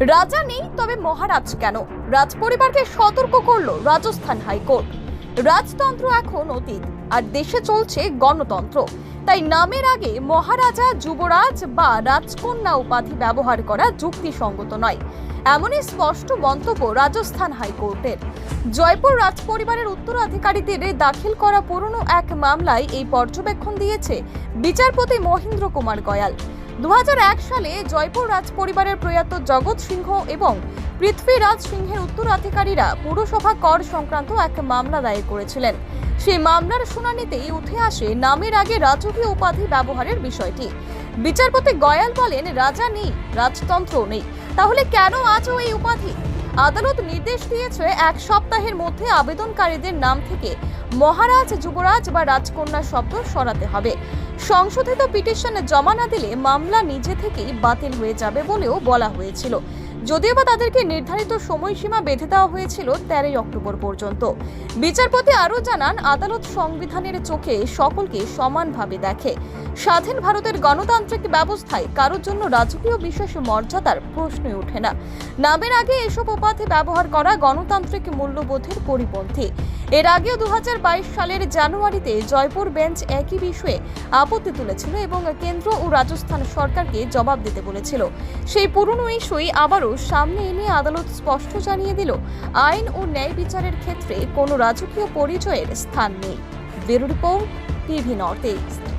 রাজা নেই, তবে মহারাজ কেন? রাজ পরিবারকে সতর্ক করল রাজস্থান হাইকোর্ট। রাজতন্ত্র এখন অতীত, আর দেশে চলছে গণতন্ত্র। তাই নামের আগে মহারাজা, যুবরাজ বা রাজকন্যা উপাধি ব্যবহার করা যুক্তিসঙ্গত নয়। এমনই স্পষ্ট মন্তব্য রাজস্থান হাইকোর্টের। জয়পুর রাজ পরিবারের উত্তরাধিকারীদের দাখিল করা পুরনো এক মামলায় এই পর্যবেক্ষণ দিয়েছে বিচারপতি মহেন্দ্র কুমার গয়াল। দু হাজার এক সালে জয়পুর রাজ পরিবারের প্রয়াত জগৎ সিংহ এবং পৃথ্বীরাজ সিংহের উত্তরাধিকারীরা পুরসভা কর সংক্রান্ত এক মামলা দায়ের করেছিলেন। সেই মামলার শুনানিতেই উঠে আসে নামের আগে রাজকীয় উপাধি ব্যবহারের বিষয়টি। বিচারপতি গয়াল বলেন, রাজা নেই, রাজতন্ত্র নেই। তাহলে কেন আজও এই উপাধি? আদালত নির্দেশ দিয়েছে এক সপ্তাহের মধ্যে আবেদনকারীদের নাম থেকে মহারাজ, যুবরাজ বা রাজকন্যা শব্দ সরাতে হবে। সংশোধিত পিটিশনে জমা না দিলে মামলা নিজে থেকেই বাতিল হয়ে যাবে বলেও বলা হয়েছিল। যদিও বা তাদেরকে নির্ধারিত সময়সীমা বেঁধে দেওয়া হয়েছিল তেরোই অক্টোবর পর্যন্ত। বিচারপতি আরও জানান, আদালত সংবিধানের চোখে সকলকে সমানভাবে দেখে। স্বাধীন ভারতের গণতান্ত্রিক ব্যবস্থায় কারোর জন্য রাজকীয় বিশেষ মর্যাদার প্রশ্নই ওঠে না। নামের আগে এসব উপাধি ব্যবহার করা গণতান্ত্রিক মূল্যবোধের পরিপন্থী। এর আগেও দু হাজার বাইশ সালের জানুয়ারিতে জয়পুর বেঞ্চ একই বিষয়ে আপত্তি তুলেছিল এবং কেন্দ্র ও রাজস্থান সরকারকে জবাব দিতে বলেছিল। সেই পুরনো ইস্যুই আবারও সামনে এনে আদালত স্পষ্ট জানিয়ে দিল, আইন ও ন্যায় বিচারের ক্ষেত্রে কোনো রাজকীয় পরিচয়ের স্থান নেই। Bureau report TV North East.